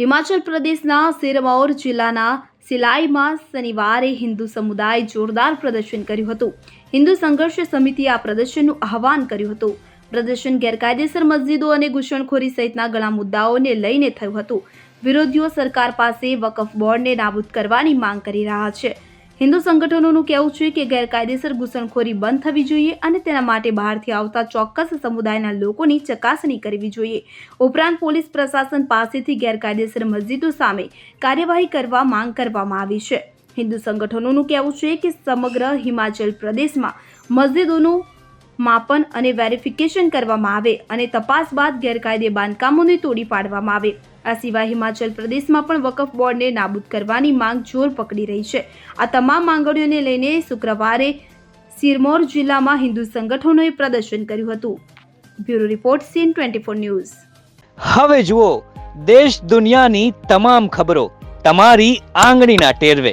હિમાચલ પ્રદેશના સિરમૌર જિલ્લાના સિલાઈમાં શનિવારે હિન્દુ સમુદાય જોરદાર પ્રદર્શન કર્યું હતું. હિન્દુ સંઘર્ષ સમિતિએ આ પ્રદર્શનનું આહવાન કર્યું હતું. પ્રદર્શન ગેરકાયદેસર મસ્જિદો અને ઘૂસણખોરી સહિતના ઘણા મુદ્દાઓને લઈને થયું હતું. વિરોધીઓ સરકાર પાસે વકફ બોર્ડને નાબૂદ કરવાની માંગ કરી રહ્યા છે. હિન્દુ સંગઠનોનું કહેવું છે કે ગેરકાયદેસર ઘૂસણખોરી બંધ થવી જોઈએ અને તેના માટે બહારથી આવતા ચોક્કસ સમુદાયના લોકોની ચકાસણી કરવી જોઈએ. ઉપરાંત પોલીસ પ્રશાસન પાસેથી ગેરકાયદેસર મસ્જિદો સામે કાર્યવાહી કરવા માંગ કરવામાં આવી છે. હિન્દુ સંગઠનોનું કહેવું છે કે સમગ્ર હિમાચલ પ્રદેશમાં મસ્જિદોનું માપન અને વેરિફિકેશન કરવામાં આવે અને તપાસ બાદ ગેરકાયદે બાંધકામોને તોડી પાડવામાં આવે. આ સિવાય હિમાચલ પ્રદેશમાં પણ વકફ બોર્ડને નાબૂદ કરવાની માંગ જોર પકડી રહી છે. આ તમામ માંગણીઓને લઈને શુક્રવારે સિરમોર જિલ્લામાં હિન્દુ સંગઠનોએ પ્રદર્શન કર્યું હતું. Bureau report CN twenty four news. હવે જુઓ, દેશ દુનિયાની તમામ ખબરો તમારી આંગળીના ટેરવે.